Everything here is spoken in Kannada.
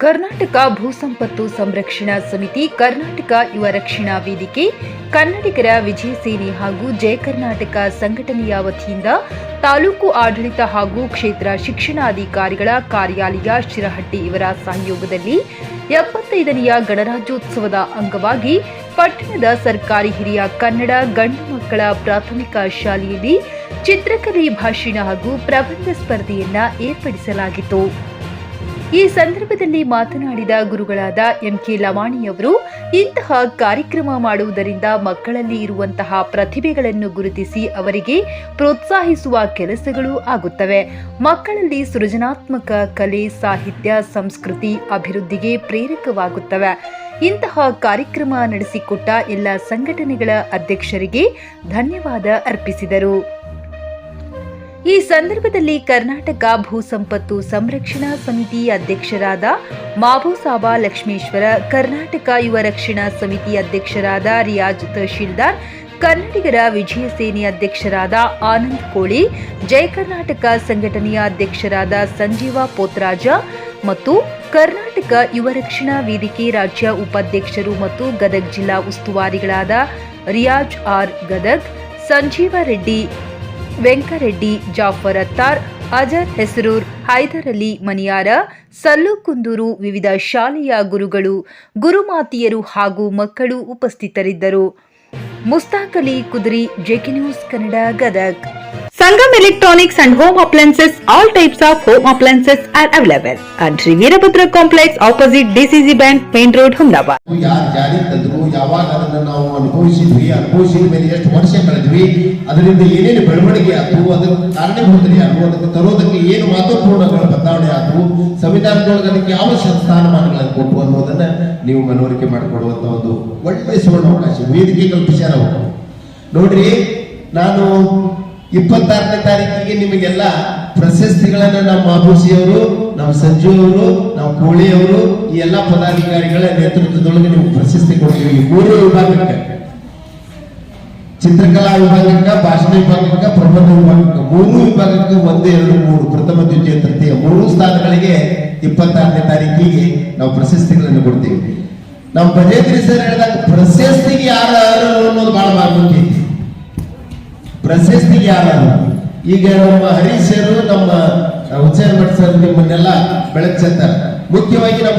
ಕರ್ನಾಟಕ ಭೂಸಂಪತ್ತು ಸಂರಕ್ಷಣಾ ಸಮಿತಿ, ಕರ್ನಾಟಕ ಯುವ ರಕ್ಷಣಾ ವೇದಿಕೆ, ಕನ್ನಡಿಗರ ವಿಜಯ ಸೇನೆ ಹಾಗೂ ಜಯ ಕರ್ನಾಟಕ ಸಂಘಟನೆಯ ವತಿಯಿಂದ ತಾಲೂಕು ಆಡಳಿತ ಹಾಗೂ ಕ್ಷೇತ್ರ ಶಿಕ್ಷಣಾಧಿಕಾರಿಗಳ ಕಾರ್ಯಾಲಯ ಶಿರಹಟ್ಟಿ ಇವರ ಸಹಯೋಗದಲ್ಲಿ ಎಪ್ಪತ್ತೈದನೆಯ ಗಣರಾಜ್ಯೋತ್ಸವದ ಅಂಗವಾಗಿ ಪಟ್ಟಣದ ಸರ್ಕಾರಿ ಹಿರಿಯ ಕನ್ನಡ ಗಂಡು ಮಕ್ಕಳ ಪ್ರಾಥಮಿಕ ಶಾಲೆಯಲ್ಲಿ ಚಿತ್ರಕಲೆ ಭಾಷಣ ಹಾಗೂ ಪ್ರಬಂಧ ಸ್ಪರ್ಧೆಯನ್ನ ಏರ್ಪಡಿಸಲಾಗಿತ್ತು. ಈ ಸಂದರ್ಭದಲ್ಲಿ ಮಾತನಾಡಿದ ಗುರುಗಳಾದ ಎಂಕೆ ಲವಾಣಿಯವರು ಇಂತಹ ಕಾರ್ಯಕ್ರಮ ಮಾಡುವುದರಿಂದ ಮಕ್ಕಳಲ್ಲಿ ಇರುವಂತಹ ಪ್ರತಿಭೆಗಳನ್ನು ಗುರುತಿಸಿ ಅವರಿಗೆ ಪ್ರೋತ್ಸಾಹಿಸುವ ಕೆಲಸಗಳು ಆಗುತ್ತವೆ. ಮಕ್ಕಳಲ್ಲಿ ಸೃಜನಾತ್ಮಕ ಕಲೆ, ಸಾಹಿತ್ಯ, ಸಂಸ್ಕೃತಿ ಅಭಿವೃದ್ಧಿಗೆ ಪ್ರೇರಕವಾಗುತ್ತವೆ. ಇಂತಹ ಕಾರ್ಯಕ್ರಮ ನಡೆಸಿಕೊಟ್ಟ ಎಲ್ಲ ಸಂಘಟನೆಗಳ ಅಧ್ಯಕ್ಷರಿಗೆ ಧನ್ಯವಾದ ಅರ್ಪಿಸಿದರು. ಈ ಸಂದರ್ಭದಲ್ಲಿ ಕರ್ನಾಟಕ ಭೂಸಂಪತ್ತು ಸಂರಕ್ಷಣಾ ಸಮಿತಿ ಅಧ್ಯಕ್ಷರಾದ ಮಾಬೂಸಾಬಾ ಲಕ್ಷ್ಮೇಶ್ವರ, ಕರ್ನಾಟಕ ಯುವ ರಕ್ಷಣಾ ಸಮಿತಿ ಅಧ್ಯಕ್ಷರಾದ ರಿಯಾಜ್ ತಹಶೀಲ್ದಾರ್, ಕನ್ನಡಿಗರ ವಿಜಯ ಸೇನೆ ಅಧ್ಯಕ್ಷರಾದ ಆನಂದ್ ಕೋಳಿ, ಜಯ ಕರ್ನಾಟಕ ಸಂಘಟನೆಯ ಅಧ್ಯಕ್ಷರಾದ ಸಂಜೀವ ಪೋತ್ರಾಜ ಮತ್ತು ಕರ್ನಾಟಕ ಯುವ ರಕ್ಷಣಾ ವೇದಿಕೆ ರಾಜ್ಯ ಉಪಾಧ್ಯಕ್ಷರು ಮತ್ತು ಗದಗ್ ಜಿಲ್ಲಾ ಉಸ್ತುವಾರಿಗಳಾದ ರಿಯಾಜ್ ಆರ್ ಗದಗ್, ಸಂಜೀವ ರೆಡ್ಡಿ ವೆಂಕರೆಡ್ಡಿ, ಜಾಫರ್ ಅತ್ತಾರ್, ಅಜರ್ ಹೆಸರೂರ್, ಹೈದರ್ ಅಲಿ ಮನಿಯಾರ ಸಲ್ಲುಕುಂದೂರು ವಿವಿಧ ಶಾಲೆಯ ಗುರುಗಳು, ಗುರುಮಾತಿಯರು ಹಾಗೂ ಮಕ್ಕಳು ಉಪಸ್ಥಿತರಿದ್ದರು. Mushtaq Ali Kudri, JK news Kannada Gadag. Sangam Electronics and Home Appliances, all types of home appliances are available at Sri Veerabhadra Complex opposite DCC Bank, Main Road, Humdabad. ಯಾರು ಜಾರಿಗೆ ತಂದ್ರು ಯಾವಾಗ ಅದನ್ನ ನಾವು ಅನುಭವಿಸಿದ್ವಿ ಅನುಭವಿಸಿದ ಮೇಲೆ ಎಷ್ಟು ವರ್ಷ ಕಳೆದ್ವಿ ಅದರಿಂದ ಏನೇನು ಬೆಳವಣಿಗೆ ಆಯ್ತು ಅದರ ಕಾರಣೀಭೂತರು ಯಾರು ಅದಕ್ಕೆ ತರೋದಕ್ಕೆ ಏನು ಮಹತ್ವಪೂರ್ಣಗಳ ಬದಲಾವಣೆ ಆದವು ಸಂವಿಧಾನದೊಳಗೆ ಅದಕ್ಕೆ ಯಾವ ಸ್ಥಾನಮಾನಗಳನ್ನು ಕೊಟ್ಟು ಅನ್ನೋದನ್ನ ನೀವು ಮನವರಿಕೆ ಮಾಡಿಕೊಡುವಂತ ಒಂದು ಒಳ್ಳೆಯ ಸುವರ್ಣ ಅವಕಾಶ ವೇದಿಕೆ ಕಲ್ಪಿಸ್ಯಾರ ನೋಡ್ರಿ ನಾನು ಇಪ್ಪತ್ತಾರನೇ ತಾರೀಕಿಗೆ ನಿಮಗೆಲ್ಲ ಪ್ರಶಸ್ತಿಗಳನ್ನ ನಮ್ಮ ಮಾಬೂಸಿಯವರು ನಮ್ಮ ಸಂಜು ಅವರು, ನಮ್ಮ ಕೋಳಿ ಅವರು, ಈ ಎಲ್ಲ ಪದಾಧಿಕಾರಿಗಳ ನೇತೃತ್ವದೊಳಗೆ ನಿಮ್ಗೆ ಪ್ರಶಸ್ತಿ ಕೊಡ್ತೀವಿ. ಮೂರು ವಿಭಾಗಕ್ಕೆ. ಚಿತ್ರಕಲಾ ವಿಭಾಗಕ್ಕೆ, ಭಾಷಣ ವಿಭಾಗಕ್ಕೆ, ಪ್ರಬಂಧ ವಿಭಾಗಕ್ಕೆ. ಮೂರು ವಿಭಾಗಕ್ಕೆ ಒಂದು ಎರಡು ಮೂರು ಪ್ರಥಮ, ದ್ವಿತೀಯ, ತೃತೀಯ. ಮೂರು ಸ್ಥಾನಗಳಿಗೆ ಇಪ್ಪತ್ತಾರನೇ ತಾರೀಕಿಗೆ ನಾವು ಪ್ರಶಸ್ತಿಗಳನ್ನು ಕೊಡ್ತೀವಿ. ನಮ್ಮ ಬಜೆಟ್ ಸರ್ ಹೇಳಿದಾಗ ಪ್ರಶಸ್ತಿಗೆ ಯಾರು ಅನ್ನೋದು ಬಹಳ ಪ್ರಶಸ್ತಿಗೆ ಯಾರು? ಈಗ ನಮ್ಮ ಹರೀಶರು ನಮ್ಮ ಉಚ್ಚಾರ ಭಟ್ ಸರ್ ನಿಮ್ಮನ್ನೆಲ್ಲ ಬೆಳಕು ಮುಖ್ಯವಾಗಿ ನಮ್ಮ